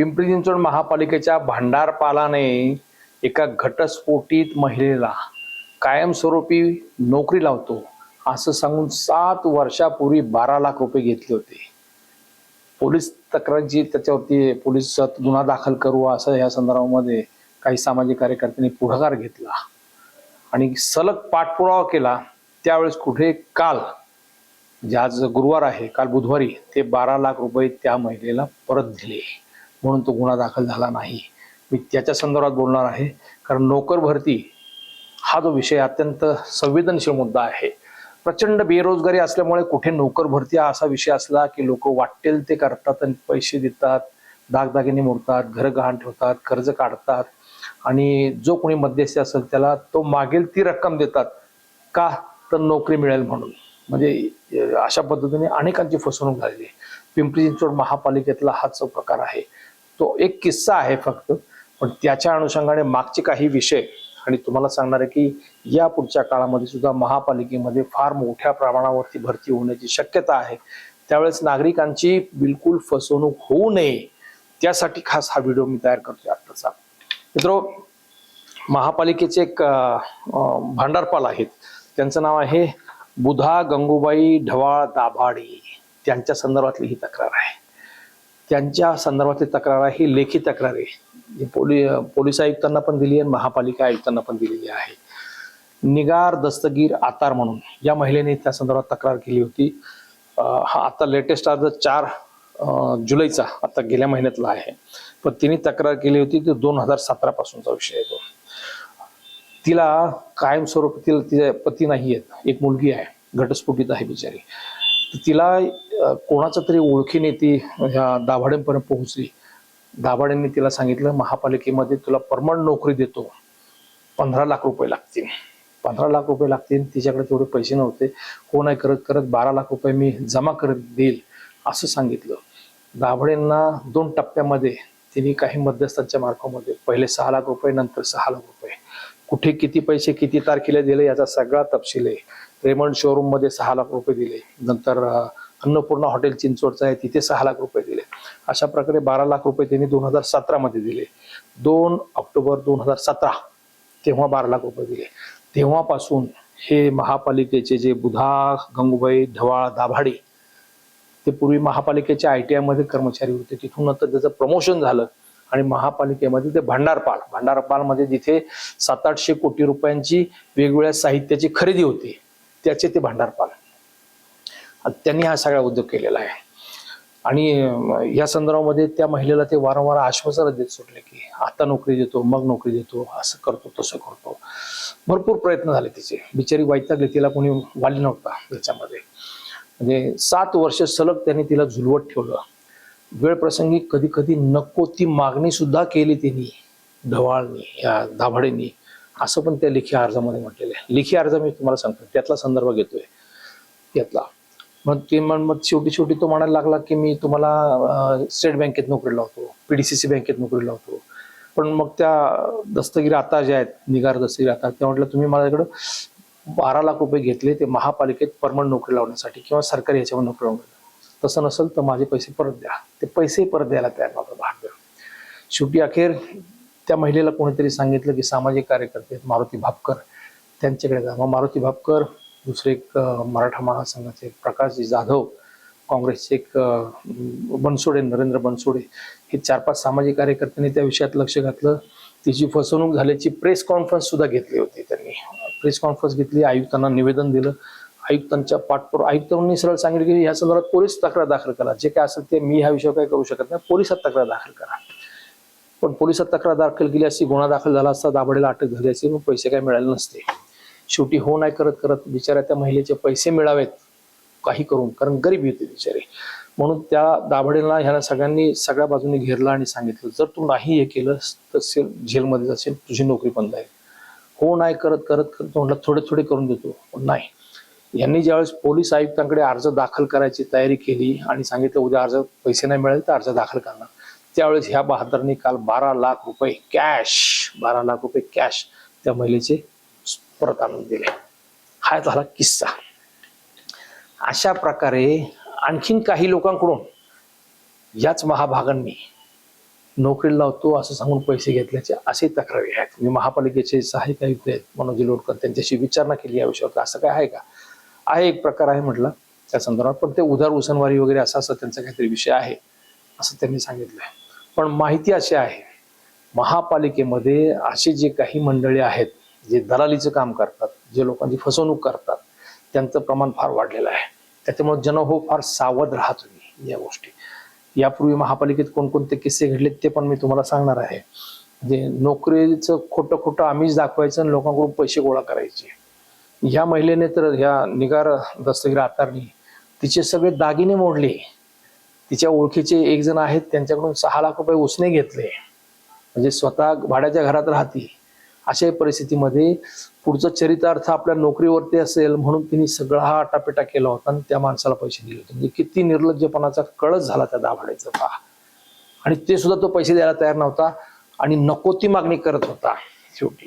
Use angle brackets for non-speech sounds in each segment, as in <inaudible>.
पिंपरी चिंचवड महापालिकेच्या भांडारपालाने एका घटस्फोटीत महिलेला कायमस्वरूपी नोकरी लावतो असं सांगून सात वर्षापूर्वी बारा लाख रुपये घेतले होते. पोलीस तक्रारची त्याच्यावरती पोलीस गुन्हा दाखल करू असं या संदर्भामध्ये काही सामाजिक कार्यकर्त्यांनी पुढाकार घेतला. आणि सलग पाठपुरावा केला त्यावेळेस कुठे काल जे आज गुरुवार आहे काल बुधवारी ते बारा लाख रुपये त्या महिलेला परत दिले. म्हणून तो गुन्हा दाखल झाला नाही. मी त्याच्या संदर्भात बोलणार आहे. कारण नोकर भरती हा जो विषय अत्यंत संवेदनशील मुद्दा आहे. प्रचंड बेरोजगारी असल्यामुळे कुठे नोकर भरती हा असा विषय असला की लोक वाटेल ते करतात आणि पैसे देतात दागदागिने मोडतात घरं गहाण ठेवतात कर्ज काढतात. आणि जो कोणी मध्यस्थी असेल त्याला तो मागेल ती रक्कम देतात. का? तर नोकरी मिळेल म्हणून. म्हणजे अशा पद्धतीने अनेकांची फसवणूक झालेली आहे. पिंपरी चिंचवड महापालिकेतला हाच जो प्रकार आहे. तो एक किस्सा आहे फक्त. पण त्याच्या अनुषंगाने मागचे काही विषय आणि तुम्हाला सांगणार आहे की या पुढच्या काळामध्ये सुद्धा महापालिकेमध्ये फार मोठ्या प्रमाणावरती भरती होण्याची शक्यता आहे. त्यावेळेस नागरिकांची बिलकुल फसवणूक होऊ नये त्यासाठी खास हा व्हिडिओ मी तयार करतोय आत्ताचा. मित्रो महापालिकेचे एक भांडारपाल आहेत. त्यांचं नाव आहे बुधा गंगूबाई ढवाळ दाभाडे. त्यांच्या संदर्भातली ही तक्रार आहे. त्यांच्या संदर्भातली तक्रार आहे ही लेखी तक्रार आहे. पोली पोलीस आयुक्तांना पण दिली आहे महापालिका आयुक्तांना पण दिलेली आहे. निगार दस्तगीर आतार म्हणून या महिलेने त्या संदर्भात तक्रार केली होती. हा आता लेटेस्ट अर्ज चार जुलैचा आता गेल्या महिन्यातला आहे. पण तिने तक्रार केली होती ती दोन हजार सतरा पासूनचा विषय आहे तो. तिला कायमस्वरूपी तिला तिचे पती नाही आहेत. एक मुलगी आहे घटस्फोटीत आहे बिचारी. तिला कोणाचं तरी ओळखीने ती ह्या दाभाड्यांपर्यंत पोहोचली. दाभाड्यांनी तिला सांगितलं महापालिकेमध्ये तुला परमनंट नोकरी देतो. पंधरा लाख रुपये लागतील. पंधरा लाख रुपये लागतील तिच्याकडे तेवढे पैसे नव्हते. हो नाही करत करत बारा लाख रुपये मी जमा करत देईल असं सांगितलं. दाभडेंना दोन टप्प्यामध्ये तिने काही मध्यस्थांच्या मार्फामध्ये पहिले सहा लाख रुपये नंतर सहा लाख रुपये. कुठे किती पैसे किती तारखेला दिले याचा सगळा तपशील आहे. रेमंड शोरूममध्ये सहा लाख रुपये दिले. नंतर अन्नपूर्णा हॉटेल चिंचवडचं आहे तिथे सहा लाख रुपये दिले. अशा प्रकारे बारा लाख रुपये त्यांनी दोन हजार सतरा मध्ये दिले. दोन ऑक्टोबर दोन हजार सतरा तेव्हा बारा लाख रुपये दिले. तेव्हापासून हे महापालिकेचे जे बुधा गंगूबाई ढवाळ दाभाडे ते पूर्वी महापालिकेच्या आय टी आयमध्ये कर्मचारी होते. तिथून नंतर त्याचं प्रमोशन झालं आणि महापालिकेमध्ये ते भांडारपाल. भांडारपालमध्ये जिथे सात आठशे कोटी रुपयांची वेगवेगळ्या साहित्याची खरेदी होती. त्याचे ते भांडारपाल. त्यांनी हा सगळा उद्योग केलेला आहे. आणि या संदर्भामध्ये त्या महिलेला ते वारंवार आश्वासन देत सुटले की आता नोकरी देतो मग नोकरी देतो असं करतो तसं करतो. भरपूर प्रयत्न झाले तिचे. बिचारी वैतागली तिला कोणी वाली नव्हता त्याच्यामध्ये म्हणजे सात वर्ष सलग त्यांनी तिला झुलवत ठेवलं. वेळ प्रसंगी कधी कधी नको ती मागणी सुद्धा केली त्यांनी ढवाळनी या दाभाडेनी असं पण त्या लेखी अर्जामध्ये म्हटलेलं लेखी अर्ज मी तुम्हाला सांगतो. त्यातला संदर्भ घेतोय. त्यातला मग ते मग मग शेवटी शेवटी तो म्हणायला लागला की मी तुम्हाला स्टेट बँकेत नोकरी लावतो. पीडीसीसी बँकेत नोकरी लावतो. पण मग त्या दस्तगिरी आता ज्या आहेत निगार दस्तगिरी आता त्या म्हटलं तुम्ही माझ्याकडं बारा लाख रुपये घेतले ते महापालिकेत परमनंट नोकरी लावण्यासाठी किंवा सरकारी याच्यावर नोकरी लावण्यासाठी तसं नसेल तर माझे पैसे परत द्या. ते पैसेही परत द्यायला तयार नव्हता भाग्य शेवटी अखेर त्या महिलेला कोणीतरी सांगितलं की सामाजिक कार्यकर्ते आहेत मारुती भापकर. त्यांच्याकडे जा मग मारुती भापकर दुसरे एक मराठा महासंघाचे प्रकाशजी जाधव काँग्रेसचे एक बनसोडे नरेंद्र बनसोडे हे चार पाच सामाजिक कार्यकर्त्यांनी त्या विषयात लक्ष घातलं. तिची फसवणूक झाल्याची प्रेस कॉन्फरन्स सुद्धा घेतली होती त्यांनी. प्रेस कॉन्फरन्स घेतली आयुक्तांना निवेदन दिलं. आयुक्तांच्या पाठपुर आयुक्तांनी सरळ सांगितलं की या संदर्भात पोलीस तक्रार दाखल करा. जे काय असेल ते मी ह्या विषयावर काय करू शकत नाही. पोलिसात तक्रार दाखल करा. पण पोलिसात तक्रार दाखल केली असती गुन्हा दाखल झाला असता दाबडेला अटक झाली असती मग पैसे काय मिळाले नसते. शेवटी हो नाही करत करत बिचाऱ्या त्या महिलेचे पैसे मिळावेत. काही करून कारण गरीब होते बिचारे. म्हणून त्या दाभडेला ह्या सगळ्यांनी सगळ्या बाजूने घेरला आणि सांगितलं जर तू नाही हे केलंस तर जेलमध्ये असेल तुझी नोकरी बंद आहे. हो नाही करत करत करत म्हटलं थोडे थोडे करून देतो. पण नाही. यांनी ज्यावेळेस पोलीस आयुक्तांकडे अर्ज दाखल करायची तयारी केली आणि सांगितलं उद्या अर्ज पैसे नाही मिळाले तर अर्ज दाखल करणार. त्यावेळेस ह्या बहादरने काल बारा लाख रुपये कॅश बारा लाख रुपये कॅश त्या महिलेचे परत आणून दिले. हा झाला किस्सा. अशा प्रकारे आणखीन काही लोकांकडून याच महाभागांनी नोकरी लावतो असं सांगून पैसे घेतल्याचे असे तक्रारी आहेत. मी महापालिकेचे सहाय्यक आयुक्त आहेत मनोज लोटकर त्यांच्याशी विचारणा केली या विषयावर असं काय आहे का? आहे एक प्रकार आहे म्हटलं त्या संदर्भात पण ते उधार उसनवारी वगैरे असा असं त्यांचा काहीतरी विषय आहे असं त्यांनी सांगितलंय. पण माहिती अशी आहे महापालिकेमध्ये असे जे काही मंडळी आहेत जे दलालीचं काम करतात जे लोकांची फसवणूक करतात त्यांचं प्रमाण फार वाढलेलं आहे. त्याच्यामुळे जन हो फार सावध राहा तुम्ही या गोष्टी. यापूर्वी महापालिकेत कोणकोणते किस्से घडले ते पण मी तुम्हाला सांगणार आहे. म्हणजे नोकरीचं खोटं खोटं आम्हीच दाखवायचं आणि लोकांकडून पैसे गोळा करायचे. ह्या महिलेने तर ह्या निगार दस्तगीर आकारली. तिचे सगळे दागिने मोडले. तिच्या ओळखीचे एक जण आहेत त्यांच्याकडून सहा लाख रुपये उसने घेतले. म्हणजे स्वतः भाड्याच्या घरात राहती. अशाही परिस्थितीमध्ये पुढचं चरितार्थ आपल्या नोकरीवरती असेल म्हणून तिने सगळा हा आटापिटा केला होता आणि त्या माणसाला पैसे दिले होते. म्हणजे किती निर्लज्जपणाचा कळस झाला त्या दाभाड्याचा पहा. आणि ते सुद्धा तो पैसे द्यायला तयार नव्हता आणि नको ती मागणी करत होता शेवटी.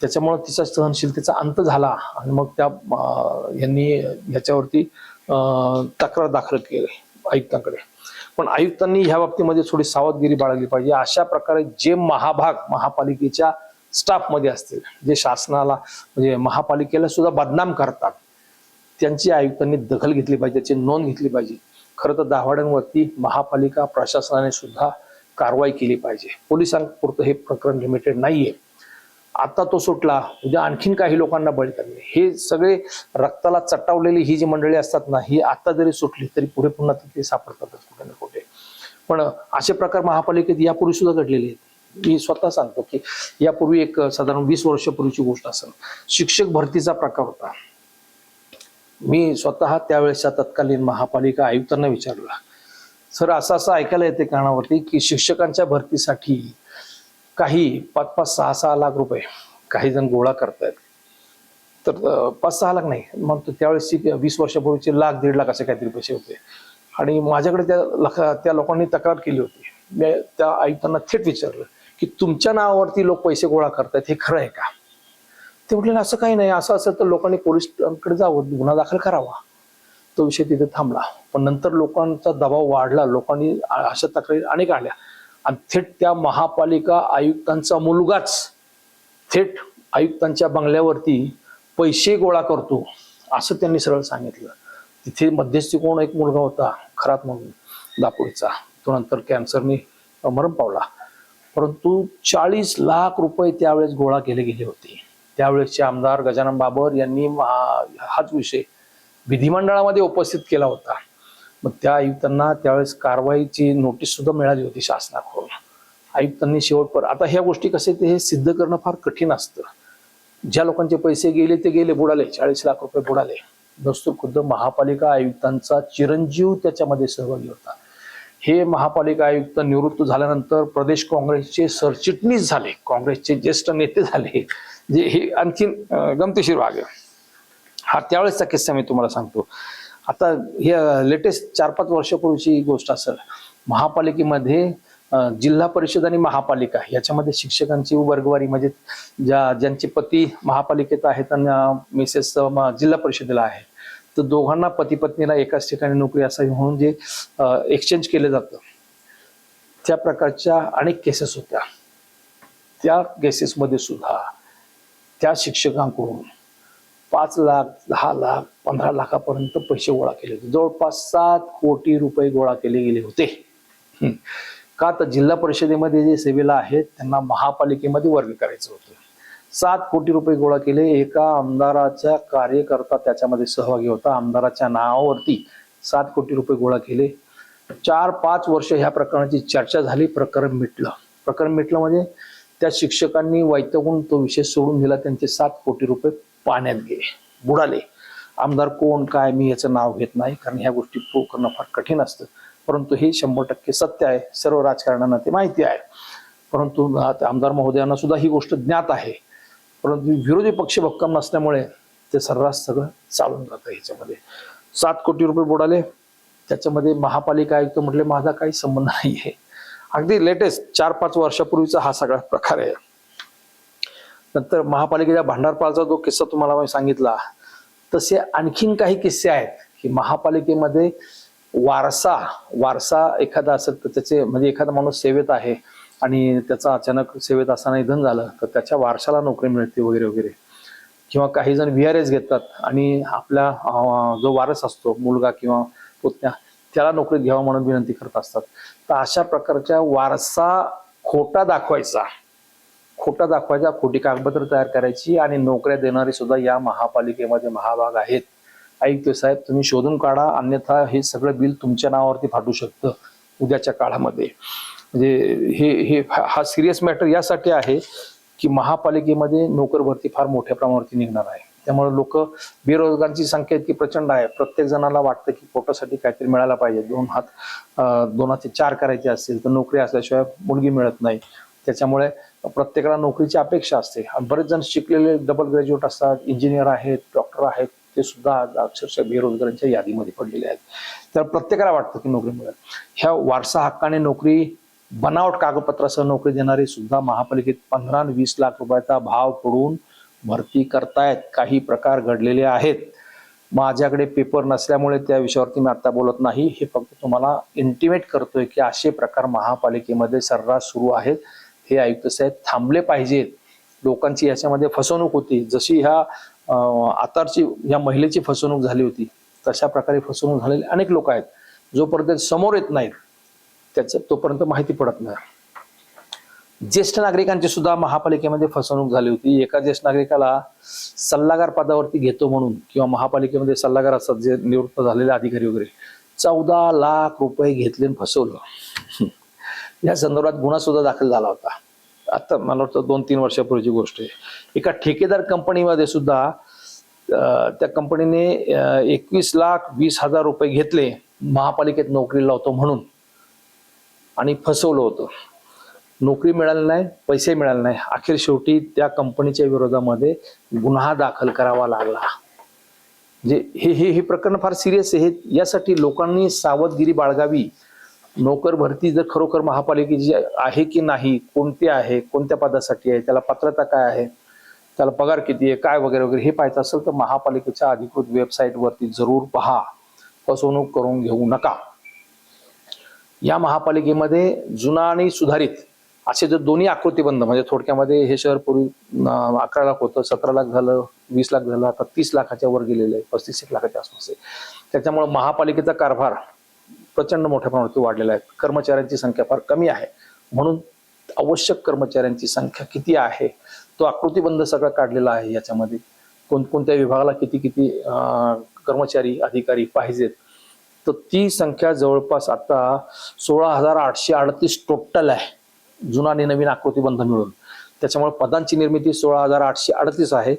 त्याच्यामुळे तिचा सहनशीलतेचा अंत झाला आणि मग त्या यांनी ह्याच्यावरती तक्रार दाखल केली आयुक्तांकडे. पण आयुक्तांनी ह्या बाबतीमध्ये थोडी सावधगिरी बाळगली पाहिजे. अशा प्रकारे जे महाभाग महापालिकेच्या स्टाफमध्ये असतील जे शासनाला म्हणजे महापालिकेला सुद्धा बदनाम करतात त्यांची आयुक्तांनी दखल घेतली पाहिजे त्याची नोंद घेतली पाहिजे. खरं तर दाभाड्यांवरती महापालिका प्रशासनाने सुद्धा कारवाई केली पाहिजे. पोलिसांपुरतं हे प्रकरण लिमिटेड नाहीये. आता तो सुटला म्हणजे आणखीन काही लोकांना बळी करणे हे सगळे रक्ताला चटावलेली ही जी मंडळी असतात ना ही आता जरी सुटली तरी पुढे पुन्हा तिथे सापडतातच कुठे ना कुठे. पण असे प्रकार महापालिकेत यापूर्वी सुद्धा घडलेले आहेत. मी स्वतः सांगतो की यापूर्वी एक साधारण वीस वर्षापूर्वीची गोष्ट असेल. शिक्षक भरतीचा प्रकार होता. मी स्वतः त्यावेळेसच्या तत्कालीन महापालिका आयुक्तांना विचारला. सर असं असं ऐकायला येते कारणावरती की शिक्षकांच्या भरतीसाठी काही पाच पाच सहा सहा लाख रुपये काही जण गोळा करतायत. तर पाच सहा लाख नाही. मग त्यावेळेस त्यावेळेसची वीस वर्षापूर्वीचे लाख दीड लाख असे काहीतरी पैसे होते. आणि माझ्याकडे त्या लख त्या लोकांनी तक्रार केली होती. मी त्या आयुक्तांना थेट विचारलं. की तुमच्या नावावरती लोक पैसे गोळा करतायत हे खरं आहे का? ते म्हटलं असं काही नाही असं असेल तर लोकांनी पोलिसांकडे जावं गुन्हा दाखल करावा. तो विषय तिथे थांबला. पण नंतर लोकांचा दबाव वाढला लोकांनी अशा तक्रारी अनेक आल्या आणि थेट त्या महापालिका आयुक्तांचा मुलगाच थेट आयुक्तांच्या बंगल्यावरती पैसे गोळा करतो असं त्यांनी सरळ सांगितलं. तिथे मध्यस्थी कोण? एक मुलगा होता खरात म्हणून दापोडीचा तो नंतर कॅन्सरने मरण पावला. परंतु चाळीस लाख रुपये त्यावेळेस गोळा केले गेले होते. त्यावेळेसचे आमदार गजानन बाबर यांनी महा- हाच विषय विधिमंडळामध्ये उपस्थित केला होता. मग त्या आयुक्तांना त्यावेळेस कारवाईची नोटीस सुद्धा मिळाली होती शासनाकडून. आयुक्तांनी शेवटपर आता ह्या गोष्टी कसे ते हे सिद्ध करणं फार कठीण असतं. ज्या लोकांचे पैसे गेले ते गेले बुडाले चाळीस लाख रुपये बुडाले. दस्तूर खुद्द महापालिका आयुक्तांचा चिरंजीव त्याच्यामध्ये सहभागी होता. हे महापालिका आयुक्त निवृत्त झाल्यानंतर प्रदेश काँग्रेसचे सरचिटणीस झाले. काँग्रेसचे ज्येष्ठ नेते झाले. जे हे आणखीन गमतीशीर भाग आहे. हा त्यावेळेसचा किस्सा मी तुम्हाला सांगतो. आता हे लेटेस्ट चार पाच वर्षापूर्वीची गोष्ट असेल. महापालिकेमध्ये जिल्हा परिषद आणि महापालिका याच्यामध्ये शिक्षकांची वर्गवारी म्हणजे ज्या ज्यांचे पती महापालिकेत आहेत आणि मिसेस जिल्हा परिषदेला आहे तर दोघांना पती पत्नीला एकाच ठिकाणी नोकरी असावी म्हणून जे एक्सचेंज केलं जातं. त्या प्रकारच्या अनेक केसेस होत्या. त्या केसेसमध्ये सुद्धा त्या शिक्षकांकडून पाच लाख दहा लाख पंधरा लाखापर्यंत पैसे गोळा केले होते. जवळपास सात कोटी रुपये गोळा केले गेले होते. का? तर जिल्हा परिषदेमध्ये जे सेवेला आहेत त्यांना महापालिकेमध्ये वर्ग करायचं होतं. सात कोटी रुपये गोळा केले. एका आमदाराच्या कार्यकर्ता त्याच्यामध्ये सहभागी होता. आमदाराच्या नावावरती सात कोटी रुपये गोळा केले. चार पाच वर्ष ह्या प्रकरणाची चर्चा झाली. प्रकरण मिटलं. प्रकरण मिटलं म्हणजे त्या शिक्षकांनी वैतगून तो विषय सोडून दिला. त्यांचे सात कोटी रुपये पाण्यात गेले. बुडाले. आमदार कोण काय मी याचं नाव घेत नाही कारण ह्या गोष्टी प्रूव्ह करणं फार कठीण असतं. परंतु हे शंभर टक्के सत्य आहे. सर्व राजकारण्यांना ते माहिती आहे. परंतु आमदार महोदयांना सुद्धा ही गोष्ट ज्ञात आहे. परंतु विरोधी पक्ष भक्कम नसल्यामुळे ते सर्रास सगळं चालून जातं ह्याच्यामध्ये. सात कोटी रुपये बुडाले त्याच्यामध्ये महापालिका आयुक्त म्हटले माझा काही संबंध नाही आहे अगदी लेटेस्ट चार पाच वर्षापूर्वीचा हा सगळा प्रकार आहे. नंतर महापालिकेच्या भांडारपालचा जो किस्सा तुम्हाला मी सांगितला तसे आणखीन काही किस्से आहेत की महापालिकेमध्ये वारसा वारसा एखादा असेल तर त्याचे म्हणजे एखादा माणूस सेवेत आहे आणि त्याचा अचानक सेवेत असताना निधन झालं तर त्याच्या वारशाला नोकरी मिळते वगैरे वगैरे. किंवा काही जण व्ही आर एस घेतात आणि आपला जो वारस असतो मुलगा किंवा पुतण्या त्याला नोकरी घ्यावा म्हणून विनंती करत असतात. तर अशा प्रकारच्या वारसा खोटा दाखवायचा. खोटा दाखवायचा खोटी कागदपत्र तयार करायची आणि नोकऱ्या देणारी सुद्धा या महापालिकेमध्ये महाभाग आहेत. ऐकतोय साहेब तुम्ही शोधून काढा अन्यथा हे सगळं बिल तुमच्या नावावरती फाटू शकतं उद्याच्या काळामध्ये. म्हणजे हे हे हा- सिरियस मॅटर यासाठी आहे की महापालिकेमध्ये नोकर भरती फार मोठ्या प्रमाणावरती निघणार आहे. त्यामुळे लोक बेरोजगारांची संख्या इतकी प्रचंड आहे. प्रत्येक जणाला वाटतं की पोटासाठी काहीतरी मिळायला पाहिजे. दोन हात दोनाचे चार करायचे असतील तर नोकरी असल्याशिवाय मुलगी मिळत नाही. त्याच्यामुळे प्रत्येकाला नोकरीची अपेक्षा असते. बरेच जण शिकलेले डबल ग्रॅज्युएट असतात इंजिनियर आहेत डॉक्टर आहेत ते सुद्धा अक्षरशः बेरोजगारांच्या यादीमध्ये पडलेले आहेत. तर प्रत्येकाला वाटतं की नोकरी मिळेल. ह्या वारसा हक्काने नोकरी बनावट कागदपत्रासह नोकरी देणारे सुद्धा महापालिकेत पंधरा वीस लाख रुपयाचा भाव पडून भरती करतायत. काही प्रकार घडलेले आहेत. माझ्याकडे पेपर नसल्यामुळे त्या विषयावरती मी आता बोलत नाही. हे फक्त तुम्हाला इंटिमेट करतोय की असे प्रकार महापालिकेमध्ये सर्रास सुरू आहेत. हे आयुक्त साहेब थांबले पाहिजेत. लोकांची याच्यामध्ये फसवणूक होती. जशी ह्या आतारची या महिलेची फसवणूक झाली होती तशा प्रकारे फसवणूक झालेले अनेक लोक आहेत. जोपर्यंत समोर येत नाहीत त्याचं तोपर्यंत माहिती पडत नाही. ज्येष्ठ नागरिकांची सुद्धा महापालिकेमध्ये फसवणूक झाली होती. एका ज्येष्ठ नागरिकाला सल्लागार पदावरती घेतो म्हणून किंवा महापालिकेमध्ये सल्लागार असतात जे निवृत्त झालेले अधिकारी वगैरे चौदा लाख रुपये घेतले आणि फसवलं. <laughs> या संदर्भात गुन्हा सुद्धा दाखल झाला होता. आता मला वाटतं दोन तीन वर्षापूर्वीची गोष्ट आहे. एका ठेकेदार कंपनीमध्ये सुद्धा त्या कंपनीने एकवीस लाख वीस हजार रुपये घेतले. महापालिकेत नोकरी लावतो म्हणून. आणि फसवलं होतं. नोकरी मिळाली नाही पैसे मिळाले नाही. अखेर शेवटी त्या कंपनीच्या विरोधामध्ये गुन्हा दाखल करावा लागला. म्हणजे हे हे हे प्रकरण फार सिरियस आहे. यासाठी लोकांनी सावधगिरी बाळगावी. नोकर भरती जर खरोखर महापालिकेची आहे की नाही कोणते आहे कोणत्या पदासाठी आहे त्याला पात्रता काय आहे त्याला पगार किती आहे काय वगैरे वगैरे हे पाहायचं असेल तर महापालिकेच्या अधिकृत वेबसाईटवरती जरूर पहा. फसवणूक करून घेऊ नका. या महापालिकेमध्ये जुना आणि सुधारित असे जर दोन्ही आकृतीबंध म्हणजे थोडक्यामध्ये हे शहर पूर्वी अकरा लाख होतं सतरा लाख झालं वीस लाख झालं आता तीस लाखाच्या वर गेलेलं आहे पस्तीस एक लाखाच्या आसपास आहे. त्याच्यामुळे महापालिकेचा कारभार प्रचंड मोठ्या प्रमाणात वाढलेला आहे. कर्मचाऱ्यांची संख्या फार कमी आहे. म्हणून आवश्यक कर्मचाऱ्यांची संख्या किती आहे तो आकृतीबंध सगळा काढलेला आहे याच्यामध्ये. कोणकोणत्या विभागाला किती किती कर्मचारी अधिकारी पाहिजेत तर ती संख्या जवळपास आता सोळा हजार आठशे अडतीस टोटल आहे. जुना आणि नवीन आकृतीबंध मिळून. त्याच्यामुळे पदांची निर्मिती सोळा हजार आठशे अडतीस आहे.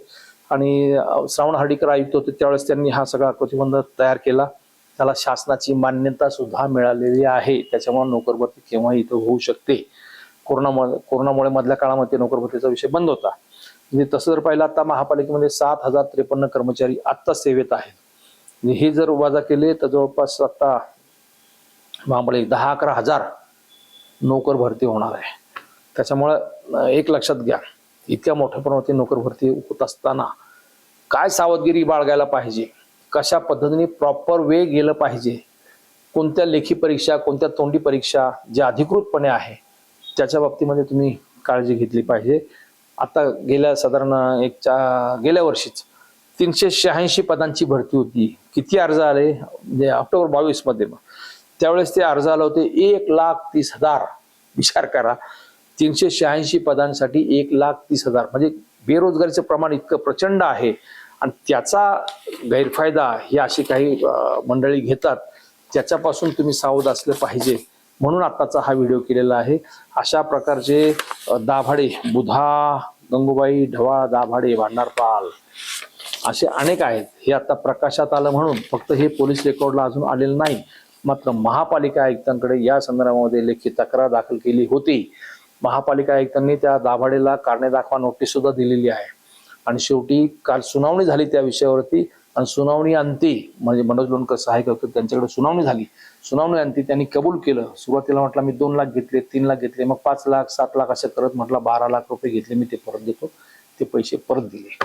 आणि श्रावण हर्डीकर आयुक्त होते त्यावेळेस त्यांनी हा सगळा आकृतीबंध तयार केला. त्याला शासनाची मान्यता सुद्धा मिळालेली आहे. त्याच्यामुळे नोकरभरती केव्हा इथं होऊ शकते. कोरोनामुळे कोरोनामुळे मधल्या काळामध्ये नोकरभरतीचा विषय बंद होता. म्हणजे तसं जर पाहिलं आता महापालिकेमध्ये सात हजार त्रेपन्न कर्मचारी आत्ता सेवेत आहेत. हे जर वजा केले तर जवळपास आता महापालिका दहा अकरा हजार नोकर भरती होणार आहे. त्याच्यामुळं एक लक्षात घ्या इतक्या मोठ्या प्रमाणात नोकर भरती होत असताना काय सावधगिरी बाळगायला पाहिजे? कशा पद्धतीने प्रॉपर वे गेलं पाहिजे? कोणत्या लेखी परीक्षा कोणत्या तोंडी परीक्षा ज्या अधिकृतपणे आहे त्याच्या बाबतीमध्ये तुम्ही काळजी घेतली पाहिजे. आता गेल्या साधारण एक चा गेल्या वर्षीच तीनशे शहाऐंशी पदांची भरती होती. किती अर्ज आले? म्हणजे ऑक्टोबर बावीसमध्ये मग. त्यावेळेस ते अर्ज आले होते एक लाख तीस हजार. विचार करा तीनशे शहाऐंशी पदांसाठी एक लाख तीस हजार. म्हणजे बेरोजगारीचं प्रमाण इतकं प्रचंड आहे आणि त्याचा गैरफायदा ही अशी काही मंडळी घेतात त्याच्यापासून तुम्ही सावध असलं पाहिजे. म्हणून आत्ताचा हा व्हिडिओ केलेला आहे. अशा प्रकारचे दाभाडे बुधा गंगूबाई ढवाळ दाभाडे भांडारपाल. असे अनेक आहेत. हे आता प्रकाशात आलं म्हणून फक्त हे पोलीस रेकॉर्डला अजून आलेलं नाही. मात्र महापालिका आयुक्तांकडे या संदर्भामध्ये लेखी तक्रार दाखल केली होती. महापालिका आयुक्तांनी त्या दाभाडेला कारणे दाखवा नोटीस सुद्धा दिलेली आहे. आणि शेवटी काल सुनावणी झाली त्या विषयावरती. आणि सुनावणी अंती म्हणजे मनोज लोणकर सहाय्यक होते त्यांच्याकडे सुनावणी झाली. सुनावणी अंती त्यांनी कबूल केलं. सुरुवातीला म्हटलं मी दोन लाख घेतले तीन लाख घेतले मग पाच लाख सात लाख असं करत म्हटलं बारा लाख रुपये घेतले मी ते परत देतो. ते पैसे परत दिले.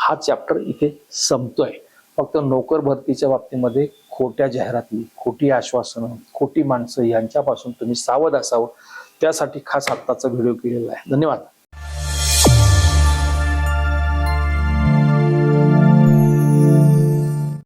हा चॅप्टर इथे संपतोय. फक्त नोकर भरतीच्या बाबतीमध्ये खोट्या जाहिराती खोटी आश्वासनं खोटी माणसं यांच्यापासून तुम्ही सावध असावं. त्यासाठी खास आत्ताचा व्हिडिओ केलेला आहे. धन्यवाद.